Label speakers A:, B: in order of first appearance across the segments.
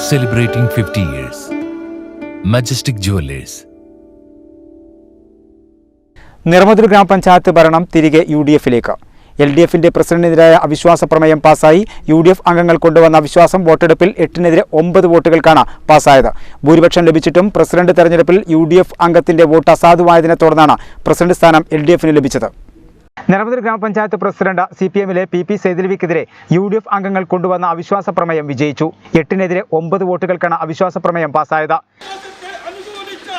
A: celebrating 50 years. Majestic Jewelers.
B: Niramaruthur ഗ്രാമപഞ്ചായത്ത് ഭരണം തിരികെ യു ഡി എഫിലേക്ക് എൽ ഡി എഫിന്റെ പ്രസിഡന്റിനെതിരായ അവിശ്വാസ പ്രമേയം പാസായി യു ഡി എഫ് അംഗങ്ങൾ കൊണ്ടുവന്ന അവിശ്വാസം വോട്ടെടുപ്പിൽ എട്ടിനെതിരെ ഒമ്പത് വോട്ടുകൾക്കാണ് പാസ്സായത് ഭൂരിപക്ഷം ലഭിച്ചിട്ടും പ്രസിഡന്റ് തെരഞ്ഞെടുപ്പിൽ യു ഡി എഫ് അംഗത്തിന്റെ വോട്ട് അസാധുവായതിനെ തുടർന്നാണ് പ്രസിഡന്റ് സ്ഥാനം എൽ ഡി എഫിന് ലഭിച്ചത് നിറമതുൽ ഗ്രാമപഞ്ചായത്ത് പ്രസിഡന്റ് സി പി എമ്മിലെ പി പി സൈതലവിക്കെതിരെ യു ഡി എഫ് അംഗങ്ങൾ കൊണ്ടുവന്ന അവിശ്വാസ പ്രമേയം വിജയിച്ചു. എട്ടിനെതിരെ ഒമ്പത് വോട്ടുകൾക്കാണ് അവിശ്വാസ പ്രമേയം പാസ്സായത്.
C: അനുകൂലിച്ച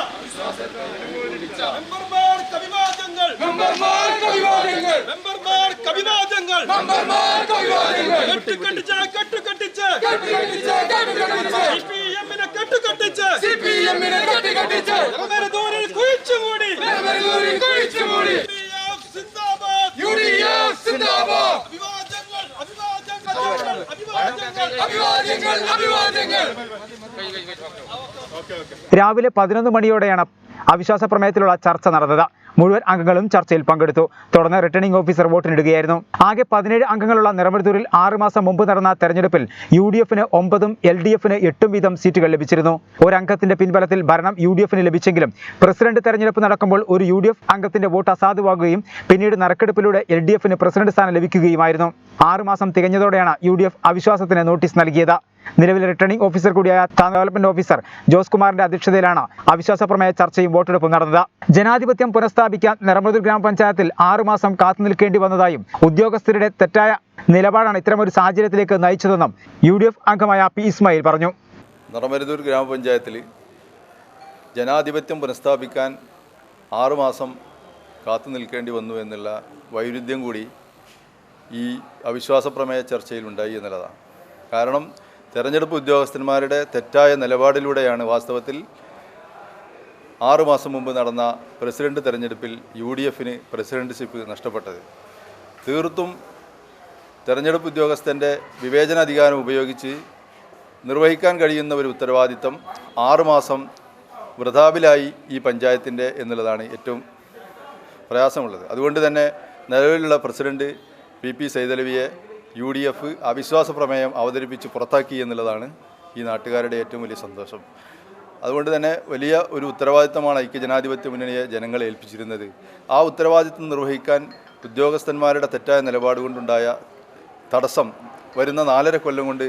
B: രാവിലെ പതിനൊന്ന് മണിയോടെയാണ് അവിശ്വാസ പ്രമേയത്തിലുള്ള ചർച്ച നടന്നത്. മുഴുവൻ അംഗങ്ങളും ചർച്ചയിൽ പങ്കെടുത്തു. തുടർന്ന് റിട്ടേണിംഗ് ഓഫീസർ വോട്ടിനിടുകയായിരുന്നു. ആകെ പതിനേഴ് അംഗങ്ങളുള്ള നിറമെടുത്തൂരിൽ ആറ് മാസം മുമ്പ് നടന്ന തെരഞ്ഞെടുപ്പിൽ യു ഡി എഫിന് ഒമ്പതും എൽ ഡി എഫിന് എട്ടും വീതം സീറ്റുകൾ ലഭിച്ചിരുന്നു. ഒരംഗത്തിന്റെ പിൻബലത്തിൽ ഭരണം യു ഡി എഫിന് ലഭിച്ചെങ്കിലും പ്രസിഡന്റ് തെരഞ്ഞെടുപ്പ് നടക്കുമ്പോൾ ഒരു യു ഡി എഫ് അംഗത്തിന്റെ വോട്ട് അസാധുവാകുകയും പിന്നീട് നറുക്കെടുപ്പിലൂടെ എൽ ഡി എഫിന് പ്രസിഡന്റ് സ്ഥാനം ലഭിക്കുകയുമായിരുന്നു. ആറുമാസം തികഞ്ഞതോടെയാണ് യു ഡി എഫ് അവിശ്വാസത്തിന് നോട്ടീസ് നൽകിയത്. നിലവിലെ റിട്ടേണിംഗ് ഓഫീസർ കൂടിയായ ഡെവലപ്മെന്റ് ഓഫീസർ ജോസ് കുമാറിന്റെ അധ്യക്ഷതയിലാണ് അവിശ്വാസ പ്രമേയ ചർച്ചയും വോട്ടെടുപ്പും നടന്നത്. ജനാധിപത്യം പുനഃസ്ഥാപിക്കാൻ നിറമൃതിൽ ഗ്രാമപഞ്ചായത്തിൽ ആറുമാസം കാത്തു നിൽക്കേണ്ടി വന്നതായും ഉദ്യോഗസ്ഥരുടെ തെറ്റായ നിലപാടാണ് ഇത്തരമൊരു സാഹചര്യത്തിലേക്ക് നയിച്ചതെന്നും യു ഡി എഫ് അംഗമായ പി ഇസ്മായിൽ പറഞ്ഞു.
D: നിറമരുതൂർ ഗ്രാമപഞ്ചായത്തിൽ ജനാധിപത്യം പുനഃസ്ഥാപിക്കാൻ ആറുമാസം കാത്തു നിൽക്കേണ്ടി വന്നു എന്നുള്ള വൈരുദ്ധ്യം കൂടി ഈ അവിശ്വാസ പ്രമേയ ചർച്ചയിൽ ഉണ്ടായി എന്നുള്ളതാണ്. കാരണം തെരഞ്ഞെടുപ്പ് ഉദ്യോഗസ്ഥന്മാരുടെ തെറ്റായ നിലപാടിലൂടെയാണ് വാസ്തവത്തിൽ ആറുമാസം മുമ്പ് നടന്ന പ്രസിഡന്റ് തെരഞ്ഞെടുപ്പിൽ യു ഡി എഫിന് പ്രസിഡന്റ്ഷിപ്പ് നഷ്ടപ്പെട്ടത്. തീർത്തും തെരഞ്ഞെടുപ്പ് ഉദ്യോഗസ്ഥന്റെ വിവേചനാധികാരം ഉപയോഗിച്ച് നിർവഹിക്കാൻ കഴിയുന്ന ഒരു ഉത്തരവാദിത്തം ആറുമാസം വൃതാവിലായി ഈ പഞ്ചായത്തിന്റെ എന്നുള്ളതാണ് ഏറ്റവും പ്രയാസമുള്ളത്. അതുകൊണ്ട് തന്നെ നിലവിലുള്ള പ്രസിഡന്റ് പി പി സൈതലവിയെ യു ഡി എഫ് അവിശ്വാസ പ്രമേയം അവതരിപ്പിച്ച് പുറത്താക്കി എന്നുള്ളതാണ് ഈ നാട്ടുകാരുടെ ഏറ്റവും വലിയ സന്തോഷം. അതുകൊണ്ട് തന്നെ വലിയ ഒരു ഉത്തരവാദിത്തമാണ് ഐക്യജനാധിപത്യ മുന്നണിയെ ജനങ്ങളെ ഏൽപ്പിച്ചിരുന്നത്. ആ ഉത്തരവാദിത്തം നിർവഹിക്കാൻ ഉദ്യോഗസ്ഥന്മാരുടെ തെറ്റായ നിലപാട് കൊണ്ടുണ്ടായ തടസ്സം വരുന്ന നാലര കൊല്ലം കൊണ്ട്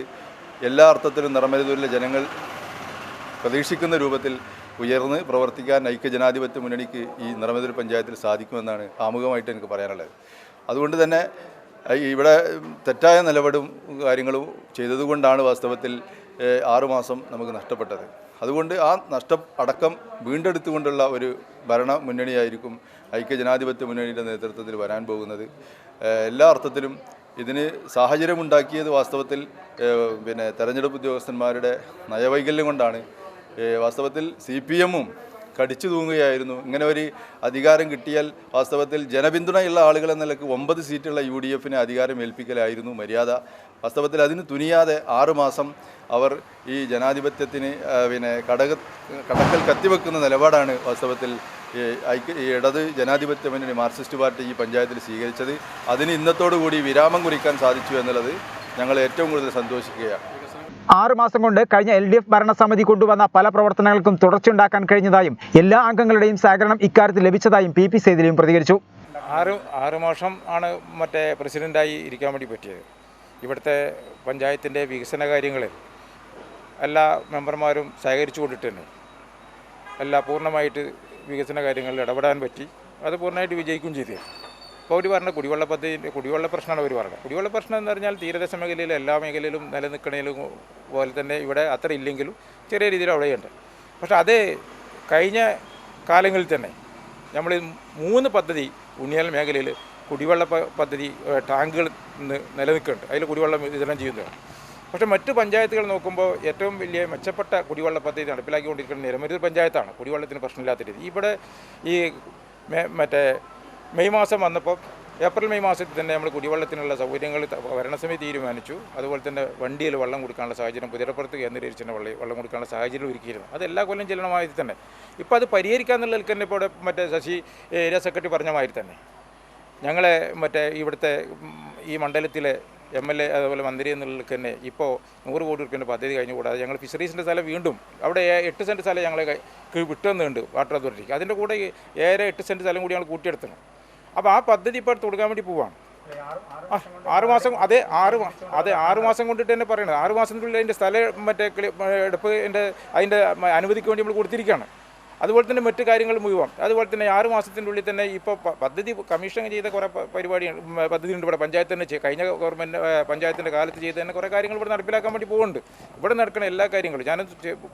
D: എല്ലാ അർത്ഥത്തിലും നിറമരുതൂരിലെ ജനങ്ങൾ പ്രതീക്ഷിക്കുന്ന രൂപത്തിൽ ഉയർന്ന് പ്രവർത്തിക്കാൻ ഐക്യജനാധിപത്യ മുന്നണിക്ക് ഈ നിറമതൂർ പഞ്ചായത്തിൽ സാധിക്കുമെന്നാണ് ആമുഖമായിട്ട് എനിക്ക് പറയാനുള്ളത്. അതുകൊണ്ട് തന്നെ ഇവിടെ തെറ്റായ നിലപാടും കാര്യങ്ങളും ചെയ്തതുകൊണ്ടാണ് വാസ്തവത്തിൽ ആറുമാസം നമുക്ക് നഷ്ടപ്പെട്ടത്. അതുകൊണ്ട് ആ നഷ്ട അടക്കം വീണ്ടെടുത്തുകൊണ്ടുള്ള ഒരു ഭരണ മുന്നണിയായിരിക്കും ഐക്യജനാധിപത്യ മുന്നണിയുടെ നേതൃത്വത്തിൽ വരാൻ പോകുന്നത്. എല്ലാ അർത്ഥത്തിലും ഇതിന് സാഹചര്യമുണ്ടാക്കിയത് വാസ്തവത്തിൽ പിന്നെ തെരഞ്ഞെടുപ്പ് ഉദ്യോഗസ്ഥന്മാരുടെ നയവൈകല്യം കൊണ്ടാണ്. വാസ്തവത്തിൽ സി പി എമ്മും കടിച്ചു തൂങ്ങുകയായിരുന്നു. ഇങ്ങനെ ഒരു അധികാരം കിട്ടിയാൽ വാസ്തവത്തിൽ ജനപിന്തുണയുള്ള ആളുകൾ എന്ന നിലയ്ക്ക് ഒമ്പത് സീറ്റുള്ള യു ഡി എഫിനെ അധികാരം ഏൽപ്പിക്കലായിരുന്നു മര്യാദ. വാസ്തവത്തിൽ അതിന് തുനിയാതെ ആറുമാസം അവർ ഈ ജനാധിപത്യത്തിന് പിന്നെ കടക കടക്കൽ കത്തിവെക്കുന്ന നിലപാടാണ് വാസ്തവത്തിൽ ഈ ഇടത് ജനാധിപത്യ മുന്നണി മാർക്സിസ്റ്റ് പാർട്ടി ഈ പഞ്ചായത്തിൽ സ്വീകരിച്ചത്. അതിന് ഇന്നത്തോടു കൂടി വിരാമം കുറിക്കാൻ സാധിച്ചു എന്നുള്ളത് ഞങ്ങൾ ഏറ്റവും കൂടുതൽ സന്തോഷിക്കുകയാണ്.
B: ആറ് മാസം കൊണ്ട് കഴിഞ്ഞ എൽ ഡി എഫ് ഭരണസമിതി കൊണ്ടുവന്ന പല പ്രവർത്തനങ്ങൾക്കും തുടർച്ചയുണ്ടാക്കാൻ കഴിഞ്ഞതായും എല്ലാ അംഗങ്ങളുടെയും സഹകരണം ഇക്കാര്യത്തിൽ ലഭിച്ചതായും പി പി സേതിലും പ്രതികരിച്ചു.
E: ആറ് ആറ് മാസം ആണ് മറ്റേ പ്രസിഡന്റായി ഇരിക്കാൻ വേണ്ടി പറ്റിയത്. ഇവിടുത്തെ പഞ്ചായത്തിന്റെ വികസന കാര്യങ്ങളിൽ എല്ലാ മെമ്പർമാരും സഹകരിച്ചു കൊണ്ടിട്ട് തന്നെ എല്ലാ പൂർണമായിട്ട് വികസന കാര്യങ്ങളിൽ ഇടപെടാൻ പറ്റി. അത് പൂർണമായിട്ട് വിജയിക്കുകയും ചെയ്തു. അപ്പോൾ അവർ പറഞ്ഞ കുടിവെള്ള പദ്ധതി കുടിവെള്ള പ്രശ്നമാണ് അവർ പറഞ്ഞത്. കുടിവെള്ള പ്രശ്നം എന്ന് പറഞ്ഞാൽ തീരദേശ മേഖലയിൽ എല്ലാ മേഖലയിലും നിലനിൽക്കണേലും പോലെ തന്നെ ഇവിടെ അത്ര ഇല്ലെങ്കിലും ചെറിയ രീതിയിൽ അവിടെയുണ്ട്. പക്ഷെ അത് കഴിഞ്ഞ കാലങ്ങളിൽ തന്നെ നമ്മൾ മൂന്ന് പദ്ധതി ഉണ്ണിയൽ മേഖലയിൽ കുടിവെള്ള പദ്ധതി ടാങ്കുകൾ നിലനിൽക്കുന്നുണ്ട്. അതിൽ കുടിവെള്ളം വിതരണം ചെയ്യുന്നതാണ് പക്ഷേ മറ്റ് പഞ്ചായത്തുകൾ നോക്കുമ്പോൾ ഏറ്റവും വലിയ മെച്ചപ്പെട്ട കുടിവെള്ള പദ്ധതി നടപ്പിലാക്കിക്കൊണ്ടിരിക്കുന്ന നിരമരുത് പഞ്ചായത്താണ്. കുടിവെള്ളത്തിന് പ്രശ്നമില്ലാത്ത രീതി. ഇവിടെ ഈ മറ്റേ മെയ് മാസം വന്നപ്പോൾ ഏപ്രിൽ മെയ് മാസത്തിൽ തന്നെ നമ്മൾ കുടിവെള്ളത്തിനുള്ള സൗകര്യങ്ങൾ ഭരണസമിതി തീരുമാനിച്ചു. അതുപോലെ തന്നെ വണ്ടിയിൽ വെള്ളം കൊടുക്കാനുള്ള സാഹചര്യം പുതിരപ്പുറത്ത് കേന്ദ്രീകരിച്ച് തന്നെ വെള്ളം വെള്ളം കൊടുക്കാനുള്ള സാഹചര്യം ഒരുക്കിയിരുന്നു. അത് എല്ലാ കൊല്ലം ചെല്ലണമാതിരി തന്നെ. ഇപ്പോൾ അത് പരിഹരിക്കാന്നുള്ള തന്നെ ഇപ്പോൾ മറ്റേ ശശി ഏരിയ സെക്രട്ടറി പറഞ്ഞ മാതിരി തന്നെ. ഞങ്ങളെ മറ്റേ ഇവിടുത്തെ ഈ മണ്ഡലത്തിലെ എം എൽ എ അതുപോലെ മന്ത്രി എന്നുള്ള തന്നെ ഇപ്പോൾ നൂറ് കോടി റുപ്യന്റെ പദ്ധതി കഴിഞ്ഞു. കൂടാതെ ഞങ്ങൾ ഫിഷറീസിന്റെ സ്ഥലം വീണ്ടും അവിടെ എട്ട് സെന്റ് സ്ഥലം ഞങ്ങളെ വിട്ടുവന്നുണ്ട് വാട്ടർ അതോറിറ്റിക്ക്. അതിന്റെ കൂടെ ഏറെ എട്ട് സെന്റ് സ്ഥലം കൂടി ഞങ്ങൾ കൂട്ടിയെടുത്തണം അപ്പോൾ ആ പദ്ധതി ഇപ്പോൾ തുടങ്ങാൻ വേണ്ടി പോവാണ്. ആറ് മാസം അതെ ആറ് അതെ ആറ് മാസം കൊണ്ടിട്ട് തന്നെ പറയണത്. ആറ് മാസത്തിനുള്ളിൽ അതിന്റെ സ്ഥലം മറ്റേ എടുപ്പ് എന്റെ അതിന്റെ അനുമതിക്ക് വേണ്ടി നമ്മൾ കൊടുത്തിരിക്കുകയാണ്. അതുപോലെ തന്നെ മറ്റു കാര്യങ്ങൾ മുഴുവൻ. അതുപോലെ തന്നെ ആറ് മാസത്തിന്റെ ഉള്ളിൽ തന്നെ ഇപ്പോൾ പദ്ധതി കമ്മീഷൻ ചെയ്ത കുറേ പരിപാടികൾ പരിപാടിയാണ് ഉം, പദ്ധതി ഉണ്ട് ഇവിടെ. പഞ്ചായത്ത് തന്നെ കഴിഞ്ഞ ഗവൺമെന്റ് പഞ്ചായത്തിന്റെ കാലത്ത് ചെയ്ത് തന്നെ കുറേ കാര്യങ്ങൾ ഇവിടെ നടപ്പിലാക്കാൻ വേണ്ടി പോകുന്നുണ്ട് ഇവിടെ നടക്കുന്ന എല്ലാ കാര്യങ്ങളും. ഞാൻ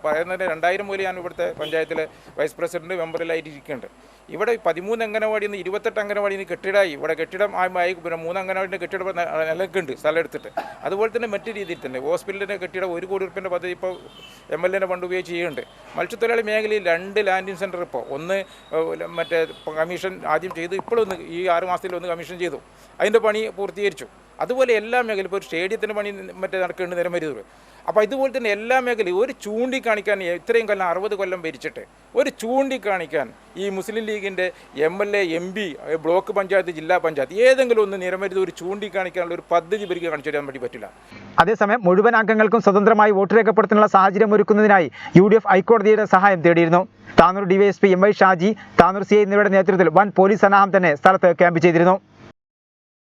E: പറയുന്നത് രണ്ടായിരം മുതൽ ഞാൻ ഇവിടുത്തെ പഞ്ചായത്തിലെ വൈസ് പ്രസിഡന്റ് മെമ്പറിലായിട്ട് ഇരിക്കുന്നുണ്ട് ഇവിടെ പതിമൂന്ന് അംഗനവാടിയിൽ നിന്ന് ഇരുപത്തെട്ട് അംഗനവാടിയിൽ നിന്ന് കെട്ടിടമായി. ഇവിടെ കെട്ടിടം ആയി പിന്നെ മൂന്ന് അംഗനവാടിന്റെ കെട്ടിടം നിലക്കുണ്ട് സ്ഥലം എടുത്തിട്ട്. അതുപോലെ തന്നെ മറ്റു രീതിയിൽ തന്നെ ഹോസ്പിറ്റലിന്റെ കെട്ടിടം ഒരു കോടി റുപ്യന്റെ പദ്ധതി ഇപ്പോൾ എം എൽ എന്റെ ഫണ്ട് ഉപയോഗിച്ച് ചെയ്യുന്നുണ്ട്. മത്സ്യത്തൊഴിലാളി മേഖലയിൽ രണ്ട് ലാൻഡിംഗ് സെന്റർ ഇപ്പോൾ. ഒന്ന് മറ്റേ കമ്മീഷൻ ആദ്യം ചെയ്തു ഇപ്പോഴൊന്ന് ഈ ആറ് മാസത്തിൽ ഒന്ന് കമ്മീഷൻ ചെയ്തു. അതിന്റെ പണി പൂർത്തീകരിച്ചു. അതുപോലെ എല്ലാ മേഖലയും ഇപ്പോൾ ഒരു സ്റ്റേഡിയത്തിന്റെ പണി മറ്റേ നടക്കേണ്ട നിലമരുത് അപ്പോൾ ഇതുപോലെ തന്നെ എല്ലാ മേഖലയും ഒരു ചൂണ്ടിക്കാണിക്കാൻ ഇത്രയും കൊല്ലം അറുപത് കൊല്ലം ഭരിച്ചിട്ട് ഒരു ചൂണ്ടിക്കാണിക്കാൻ ഈ മുസ്ലിം ലീഗിന്റെ M L A M P block panchayat ജില്ലാ പഞ്ചായത്ത് ഏതെങ്കിലും ഒന്ന് നിരമരുത് ഒരു ചൂണ്ടിക്കാണിക്കാനുള്ള ഒരു പദ്ധതി ഇവർക്ക് കാണിച്ചു തരാൻ വേണ്ടി പറ്റില്ല.
B: അതേസമയം മുഴുവൻ അംഗങ്ങൾക്കും സ്വതന്ത്രമായി വോട്ട് രേഖപ്പെടുത്താനുള്ള സാഹചര്യം ഒരുക്കുന്നതിനായി യു ഡി എഫ് ഹൈക്കോടതിയുടെ സഹായം തേടിയിരുന്നു. Tanur DYSP M I Shaji Tanur C എന്നിവരുടെ നേതൃത്വത്തിൽ വൻ പോലീസ് സന്നാഹം തന്നെ സ്ഥലത്ത് ക്യാമ്പ് ചെയ്തിരുന്നു.